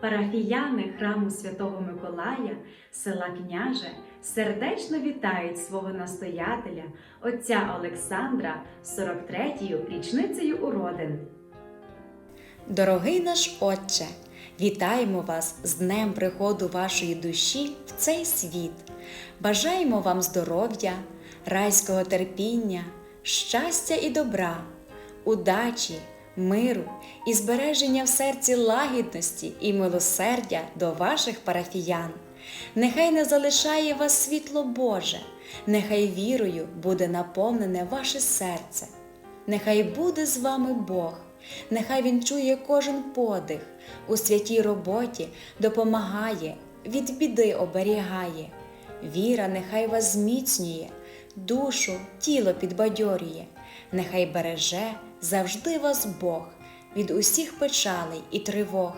Парафіяни храму Святого Миколая, села Княже, сердечно вітають свого настоятеля, отця Олександра, з 43-ю річницею уродин. Дорогий наш Отче, вітаємо вас з днем приходу вашої душі в цей світ. Бажаємо вам здоров'я, райського терпіння, щастя і добра, удачі, миру і збереження в серці лагідності і милосердя до ваших парафіян. Нехай не залишає вас світло Боже, нехай вірою буде наповнене ваше серце. Нехай буде з вами Бог, нехай Він чує кожен подих, у святій роботі допомагає, від біди оберігає. Віра нехай вас зміцнює, душу, тіло підбадьорює, нехай береже завжди вас Бог від усіх печалей і тривог,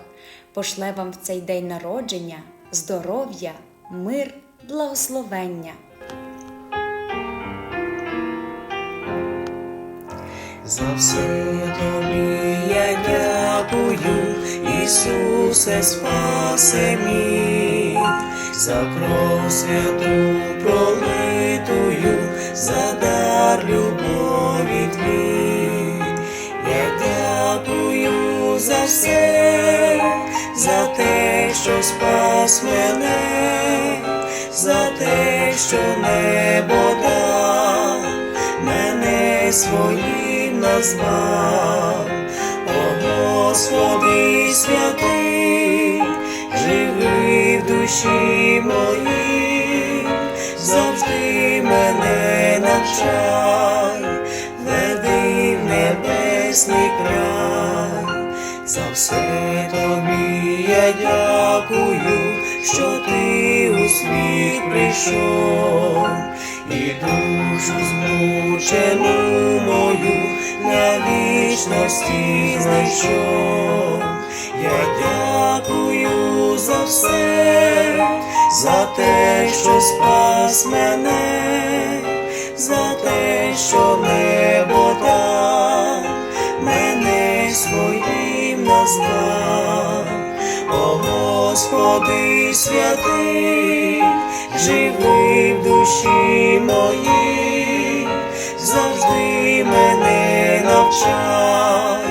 пошле вам в цей день народження здоров'я, мир, благословення. За все тобі я дякую, Ісусе, спаси мій, за кров святу пролитую, за дар любові твій. За все, за те, що спас мене, за те, що небо дав мене своїм назвав, о Господи святий, живи в душі моїй, завжди мене навчай, веди в небесний край, за все тобі я дякую, що ти у світ прийшов і душу змучену мою на вічності знайшов. Я дякую за все, за те, що спас мене, за те, що небо своїм. О Господи святий, живи в душі моїй, завжди мене навчай,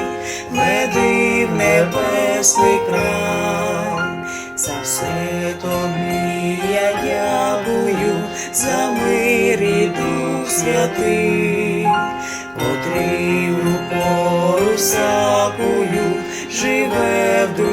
веди в небесний край, за все тобі я дякую, за мир і дух святий,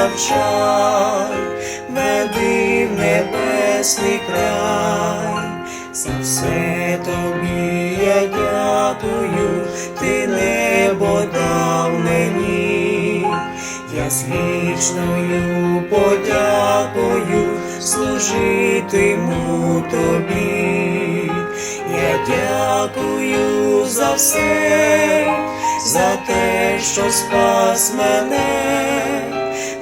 навчай, веди в небесний край, за все тобі я дякую, ти небо дав мені, я з вічною подякою служитиму тобі. Я дякую за все, за те, що спас мене,